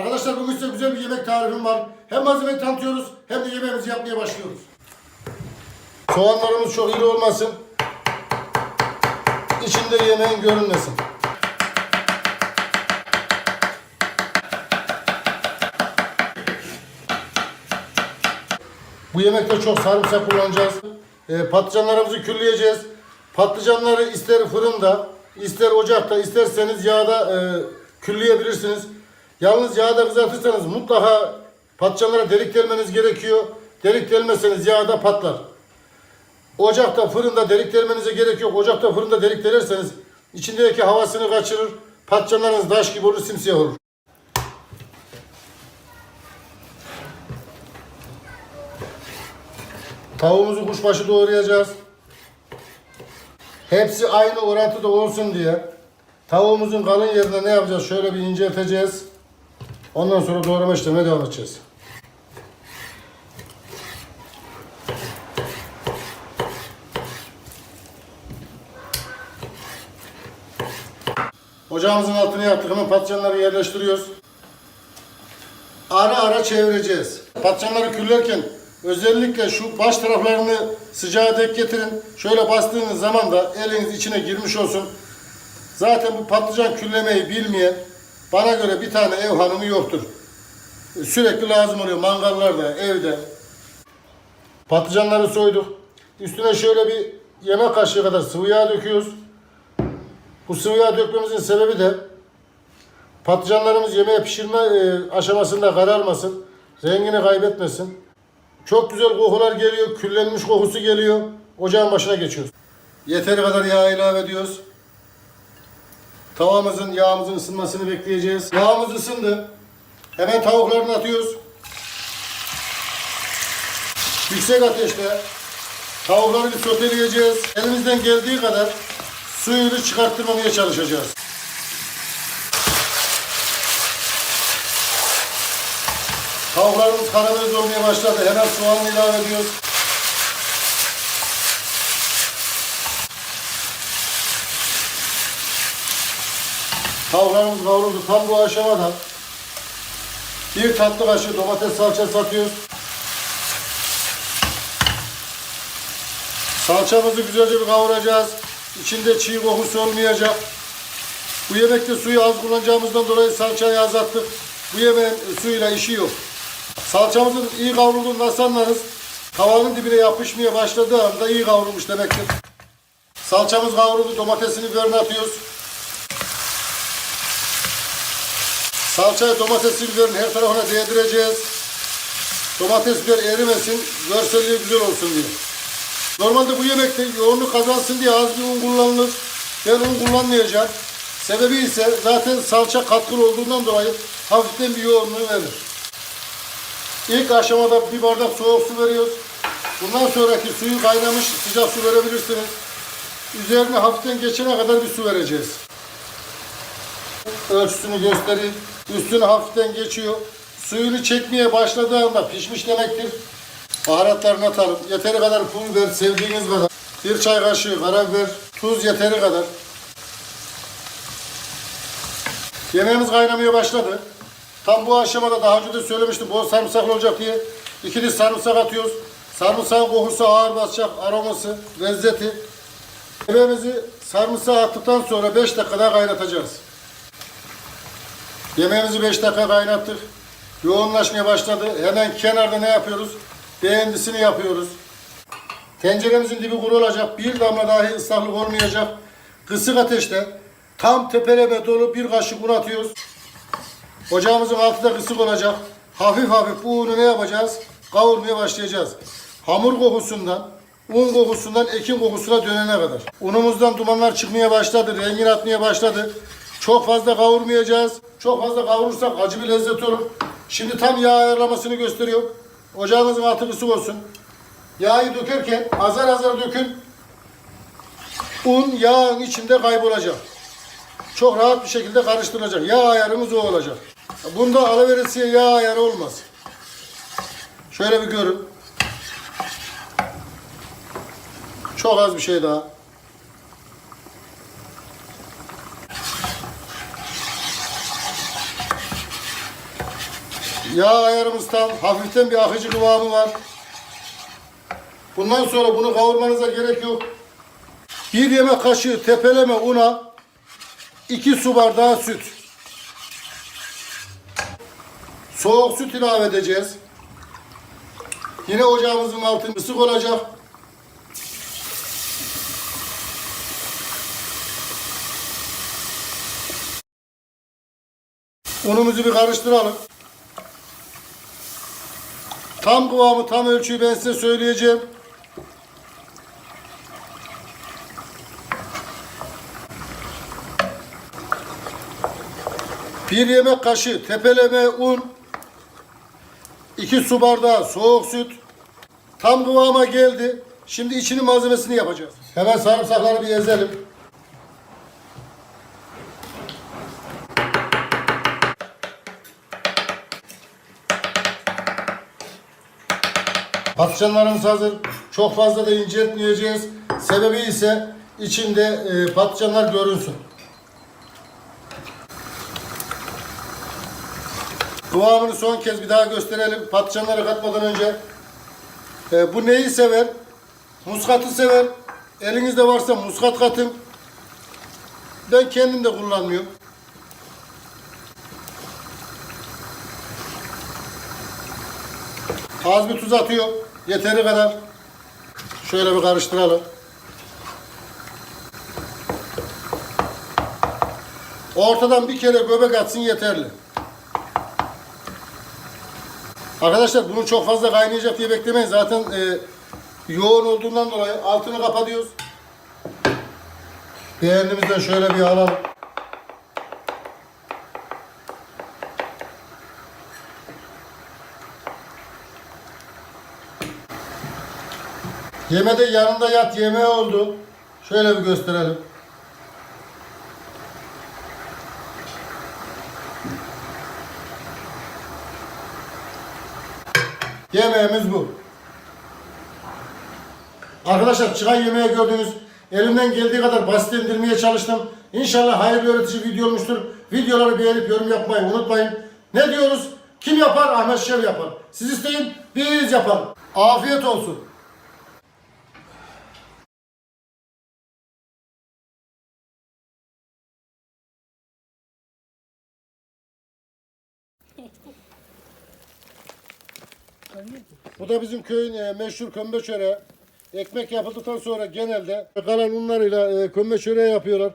Arkadaşlar bugün size güzel bir yemek tarifim var. Hem malzemeyi tanıtıyoruz hem de yemeğimizi yapmaya başlıyoruz. Soğanlarımız çok iri olmasın. İçinde yemeğin görünmesin. Bu yemekte çok sarımsak kullanacağız. Ee, patlıcanlarımızı külleyeceğiz. Patlıcanları ister fırında, ister ocakta, isterseniz yağda e, külleyebilirsiniz. Yalnız yağda kızartırsanız mutlaka patlıcanlara delik delmeniz gerekiyor. Delik delmezseniz yağda patlar. Ocakta, fırında delik delmenize gerek yok. Ocakta, fırında delik delerseniz içindeki havasını kaçırır. Patlıcanlarınız taş gibi olur, simsiyah olur. Tavuğumuzu kuşbaşı doğrayacağız. Hepsi aynı orantıda olsun diye tavuğumuzun kalın yerine ne yapacağız? Şöyle bir incelteceğiz. Ondan sonra doğrama işlemine devam edeceğiz. Ocağımızın altını yaktık. Hemen patlıcanları yerleştiriyoruz. Ara ara çevireceğiz. Patlıcanları küllerken özellikle şu baş taraflarını sıcağa dek getirin. Şöyle bastığınız zaman da eliniz içine girmiş olsun. Zaten bu patlıcan küllemeyi bilmeyen bana göre bir tane ev hanımı yoktur. Sürekli lazım oluyor mangallarda, evde. Patlıcanları soyduk. Üstüne şöyle bir yemek kaşığı kadar sıvı yağ döküyoruz. Bu sıvı yağ dökmemizin sebebi de patlıcanlarımız yemeğe pişirme e, aşamasında kararmasın. Rengini kaybetmesin. Çok güzel kokular geliyor. Küllenmiş kokusu geliyor. Ocağın başına geçiyoruz. Yeteri kadar yağ ilave ediyoruz. Tavamızın, yağımızın ısınmasını bekleyeceğiz. Yağımız ısındı. Hemen tavuklarını atıyoruz. Yüksek ateşte tavukları bir soteleyeceğiz. Elimizden geldiği kadar suyunu çıkarttırmamaya çalışacağız. Tavuklarımız karamelize olmaya başladı. Hemen soğanı ilave ediyoruz. Tavuklarımız kavruldu. Tam bu aşamada bir tatlı kaşığı domates salçası atıyoruz. Salçamızı güzelce bir kavuracağız. İçinde çiğ kokusu olmayacak. Bu yemekte suyu az kullanacağımızdan dolayı salçayı azalttık. Bu yemeğin suyuyla işi yok. Salçamızın iyi kavrulduğunu nasıl anlarız? Tavanın dibine yapışmaya başladığı anda iyi kavrulmuş demektir. Salçamız kavruldu. Domatesini biberini atıyoruz. Salçayı domatesi biberin her tarafına değdireceğiz. Domates biber erimesin, görselliği güzel olsun diye. Normalde bu yemekte yoğunluk kazansın diye az bir un kullanılır. Ben un kullanmayacağım. Sebebi ise zaten salça katkılı olduğundan dolayı hafiften bir yoğunluğu verir. İlk aşamada bir bardak soğuk su veriyoruz. Bundan sonraki suyu kaynamış sıcak su verebilirsiniz. Üzerine hafiften geçene kadar bir su vereceğiz. Ölçüsünü göstereyim. Üstünü hafiften geçiyor. Suyunu çekmeye başladığı anda pişmiş demektir. Baharatlarını atalım. Yeteri kadar pul biber, sevdiğiniz kadar. Bir çay kaşığı karabiber, tuz yeteri kadar. Yemeğimiz kaynamaya başladı. Tam bu aşamada daha önce de söylemiştim bol sarımsaklı olacak diye. İki diş sarımsak atıyoruz. Sarımsağın kokusu ağır basacak, aroması, lezzeti. Yemeğimizi sarımsağı attıktan sonra 5 dakika daha kaynatacağız. Yemeğimizi 5 dakika kaynattık. Yoğunlaşmaya başladı. Hemen kenarda ne yapıyoruz? Beğendisini yapıyoruz. Tenceremizin dibi kuru olacak. Bir damla dahi ıslaklık olmayacak. Kısık ateşte tam tepeleme dolu bir kaşık un atıyoruz. Ocağımızın altı da kısık olacak. Hafif hafif bu unu ne yapacağız? Kavurmaya başlayacağız. Hamur kokusundan, un kokusundan ekin kokusuna dönene kadar. Unumuzdan dumanlar çıkmaya başladı, rengin atmaya başladı. Çok fazla kavurmayacağız. Çok fazla kavurursak acı bir lezzet olur. Şimdi tam yağ ayarlamasını gösteriyor. Ocağınızın altı kısık olsun. Yağı dökerken azar azar dökün. Un yağın içinde kaybolacak. Çok rahat bir şekilde karıştırılacak. Yağ ayarımız o olacak. Bunda alaveresiye yağ ayarı olmaz. Şöyle bir görün. Çok az bir şey daha. Yağ ayarımız tam. Hafiften bir akıcı kıvamı var. Bundan sonra bunu kavurmanıza gerek yok. Bir yemek kaşığı tepeleme una, 2 su bardağı süt. Soğuk süt ilave edeceğiz. Yine ocağımızın altı ısık olacak. Unumuzu bir karıştıralım. Tam kıvamı, tam ölçüyü ben size söyleyeceğim. Bir yemek kaşığı tepeleme un, iki su bardağı soğuk süt, tam kıvama geldi. Şimdi içinin malzemesini yapacağız. Hemen sarımsakları bir ezelim. Patlıcanlarımız hazır. Çok fazla da inceltmeyeceğiz. Sebebi ise içinde e, patlıcanlar görünsün. Kıvamını son kez bir daha gösterelim. Patlıcanları katmadan önce. E, bu neyi sever? Muskatı sever. Elinizde varsa muskat katın. Ben kendim de kullanmıyorum. Az bir tuz atıyor. Yeteri kadar. Şöyle bir karıştıralım. Ortadan bir kere göbek atsın yeterli. Arkadaşlar bunu çok fazla kaynayacak diye beklemeyin. Zaten e, yoğun olduğundan dolayı altını kapatıyoruz. Beğendiğimizden şöyle bir alalım. Yemede yanında yat yemeği oldu. Şöyle bir gösterelim. Yemeğimiz bu. Arkadaşlar çıkan yemeği gördünüz. Elimden geldiği kadar basit indirmeye çalıştım. İnşallah hayırlı öğretici video olmuştur. Videoları beğenip yorum yapmayı unutmayın. Ne diyoruz? Kim yapar? Ahmet Şev yapar. Siz isteyin, biz yapalım. Afiyet olsun. Bu da bizim köyün e, meşhur kömbe çöreği. Ekmek yapıldıktan sonra genelde kalan unlarıyla e, kömbe çöreği yapıyorlar.